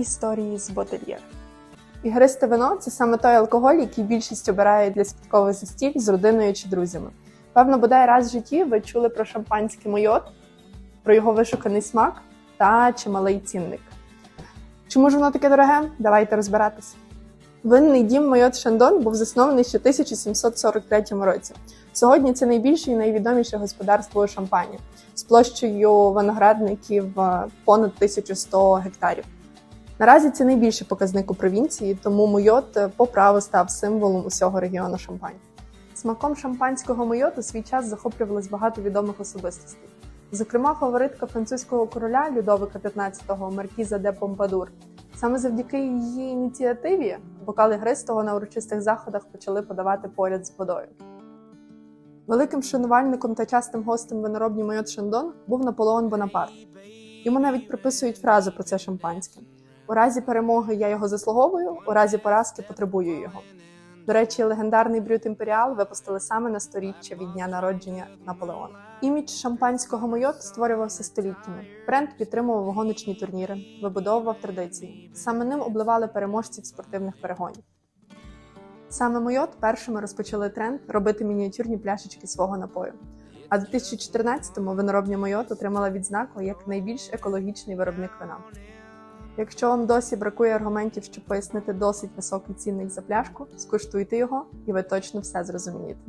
Історії з ботельєр. Ігристе вино це саме той алкоголь, який більшість обирає для святкових застіль з родиною чи друзями. Певно, бодай раз в житті ви чули про шампанський майот, про його вишуканий смак та чималий цінник. Чому ж воно таке дороге? Давайте розбиратися. Винний дім Майот Шандон був заснований ще в 1743 році. Сьогодні це найбільше і найвідоміше господарство у Шампані з площею виноградників е, понад 1100 гектарів. Наразі це найбільший показник у провінції, тому Мойот е, по праву став символом усього регіону Шампань. Смаком шампанського Мойот у свій час захоплювалось багато відомих особистостей. Зокрема, фаворитка французького короля Людовика XV Маркіза де Помпадур. Саме завдяки її ініціативі бокали гристого на урочистих заходах почали подавати поряд з водою. Великим шанувальником та частим гостем виноробні Майот Шандон був Наполеон Бонапарт. Йому навіть приписують фразу про це шампанське: у разі перемоги я його заслуговую, у разі поразки потребую його. До речі, легендарний брют імперіал випустили саме на сторіччя від дня народження Наполеона. Імідж шампанського майот створювався століттями. Бренд підтримував гоночні турніри, вибудовував традиції. Саме ним обливали переможців спортивних перегонів. Саме Майот першими розпочали тренд робити мініатюрні пляшечки свого напою. А в 2014-му виноробня Майот отримала відзнаку як найбільш екологічний виробник вина. Якщо вам досі бракує аргументів, щоб пояснити досить високий цінник за пляшку, скуштуйте його, і ви точно все зрозумієте.